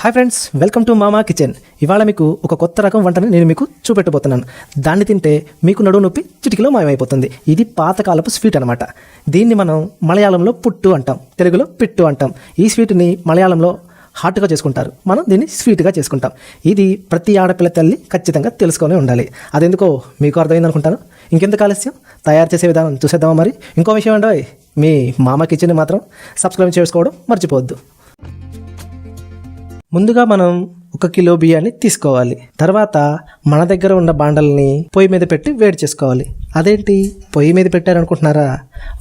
Hi friends welcome to mama kitchen. ఇవాళ మీకు ఒక కొత్త రకం వంటని నేను మీకు చూపెట్టబోతున్నాను. దాన్ని తింటే మీకు నడువు నొప్పి చిటికలో మాయమైపోతుంది. ఇది పాతకాలపు స్వీట్ అనమాట దీన్ని మనం మలయాళంలో పుట్టు అంటాం. తెలుగులో పిట్టు అంటాం. ఈ స్వీట్ని మలయాళంలో హాట్గా చేసుకుంటారు. మనం దీన్ని స్వీట్గా చేసుకుంటాం. ఇది ప్రతి ఆడపిల్ల తల్లి ఖచ్చితంగా తెలుసుకొని ఉండాలి. అదెందుకో మీకు అర్థమైంది అనుకుంటాను ఇంకెందుకు ఆలస్యం? తయారు చేసే విధానం చూసేద్దామా మరి? ఇంకో విషయం ఏంటో మీ మామ కిచెన్ మాత్రం సబ్స్క్రైబ్ చేసుకోవడం మర్చిపోవద్దు. ముందుగా మనం ఒక కిలో బియ్యాన్ని తీసుకోవాలి. తర్వాత మన దగ్గర ఉన్న బాండల్ని పొయ్యి మీద పెట్టి వేడి చేసుకోవాలి. అదేంటి? పొయ్యి మీద పెట్టారనుకుంటున్నారా?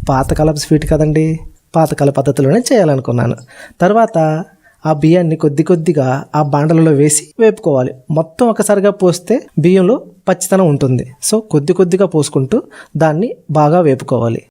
పాతకాలపు స్వీట్ కదండి. పాతకాల పద్ధతిలోనే చేయాలనుకున్నాను. తర్వాత ఆ బియ్యాన్ని కొద్ది కొద్దిగా ఆ బాండలలో వేసి వేపుకోవాలి. మొత్తం ఒకసారిగా పోస్తే బియ్యంలో పచ్చితనం ఉంటుంది. సో కొద్ది కొద్దిగా పోసుకుంటూ దాన్ని బాగా వేపుకోవాలి.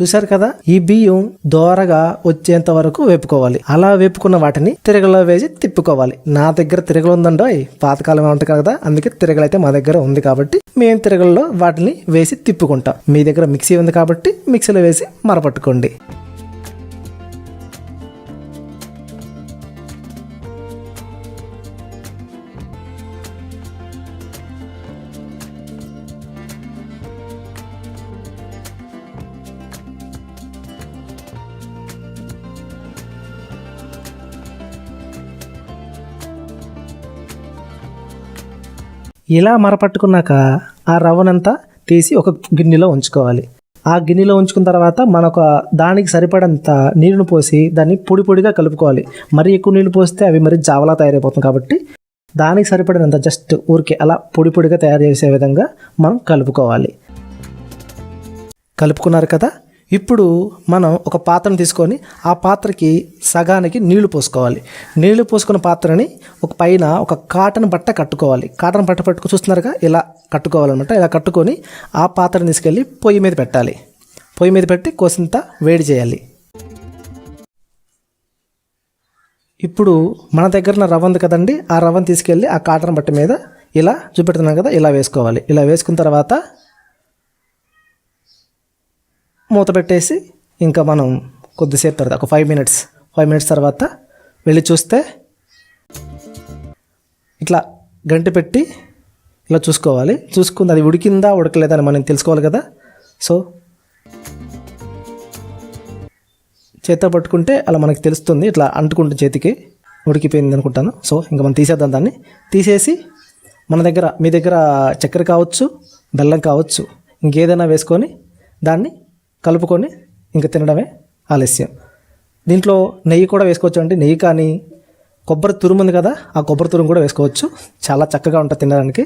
చూశారు కదా? ఈ బియ్యం దోరగా వచ్చేంత వరకు వేపుకోవాలి. అలా వేపుకున్న వాటిని తిరగలో వేసి తిప్పుకోవాలి. నా దగ్గర తిరగలు ఉందండో పాతకాలం ఉంటుంది కదా అందుకే తిరగలు అయితే మా దగ్గర ఉంది కాబట్టి మేము తిరగల్లో వాటిని వేసి తిప్పుకుంటాం. మీ దగ్గర మిక్సీ ఉంది కాబట్టి మిక్సీలో వేసి మరపట్టుకోండి. ఇలా మరపట్టుకున్నాక ఆ రవ్వనంతా తీసి ఒక గిన్నెలో ఉంచుకోవాలి. ఆ గిన్నెలో ఉంచుకున్న తర్వాత మనొక దానికి సరిపడంత నీరును పోసి దాన్ని పొడి పొడిగా కలుపుకోవాలి. మరీ ఎక్కువ నీళ్ళు పోస్తే అవి మరి జావలా తయారైపోతుంది కాబట్టి దానికి సరిపడినంత జస్ట్ ఊరికే అలా పొడి పొడిగా తయారు చేసే విధంగా మనం కలుపుకోవాలి. కలుపుకున్నారు కదా? ఇప్పుడు మనం ఒక పాత్రను తీసుకొని ఆ పాత్రకి సగానికి నీళ్ళు పోసుకోవాలి. నీళ్ళు పోసుకున్న పాత్రని ఒక పైన ఒక కాటన్ బట్ట కట్టుకోవాలి. కాటన్ బట్ట పట్టుకు చూస్తున్నారుగా? ఇలా కట్టుకోవాలన్నమాట. ఇలా కట్టుకొని ఆ పాత్రని తీసుకెళ్ళి పొయ్యి మీద పెట్టాలి. పొయ్యి మీద పెట్టి కోసింత వేడి చేయాలి. ఇప్పుడు మన దగ్గర ఉన్న రవ్వ ఉంది కదండి ఆ రవ్వను తీసుకెళ్ళి ఆ కాటన్ బట్ట మీద ఇలా చూపెడుతున్నాం కదా ఇలా వేసుకోవాలి. ఇలా వేసుకున్న తర్వాత మూత పెట్టేసి ఇంకా మనం కొద్దిసేపు తర్వాత ఒక ఫైవ్ మినిట్స్ ఫైవ్ మినిట్స్ తర్వాత వెళ్ళి చూస్తే ఇట్లా గంటి పెట్టి ఇలా చూసుకోవాలి. చూసుకుంది అది ఉడికిందా ఉడకలేదా అని మనం తెలుసుకోవాలి కదా. సో చేత్తో పట్టుకుంటే అలా మనకి తెలుస్తుంది ఇట్లా అంటుకుంటుంది చేతికి. ఉడికిపోయింది అనుకుంటాను. సో ఇంకా మనం తీసేద్దాం దాన్ని. తీసేసి మన దగ్గర మీ దగ్గర చక్కెర కావచ్చు బెల్లం కావచ్చు ఇంకేదైనా వేసుకొని దాన్ని కలుపుకొని ఇంకా తినడమే ఆలస్యం. దీంట్లో నెయ్యి కూడా వేసుకోవచ్చు అండి నెయ్యి కానీ కొబ్బరి తురుము ఉంది కదా ఆ కొబ్బరి తురుము కూడా వేసుకోవచ్చు. చాలా చక్కగా ఉంటుంది తినడానికి.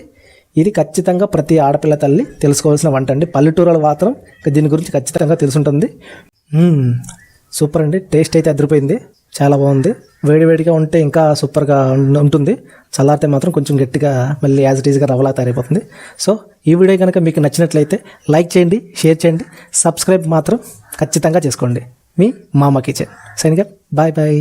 ఇది ఖచ్చితంగా ప్రతి ఆడపిల్ల తల్లి తెలుసుకోవాల్సిన వంట అండి. పల్లెటూరుల మాత్రం దీని గురించి ఖచ్చితంగా తెలుసుంటుంది. సూపర్ అండి. టేస్ట్ అయితే అదిరిపోయింది. చాలా బాగుంది. వేడివేడిగా ఉంటే ఇంకా సూపర్గా ఉంటుంది. చల్లారితే మాత్రం కొంచెం గట్టిగా మళ్ళీ యాజ్ ఇట్ ఈజ్గా రవ్వలా తయారైపోతుంది. సో ఈ వీడియో కనుక మీకు నచ్చినట్లయితే లైక్ చేయండి షేర్ చేయండి సబ్స్క్రైబ్ మాత్రం ఖచ్చితంగా చేసుకోండి. మీ మామ కిచెన్. సైన్గా bye bye.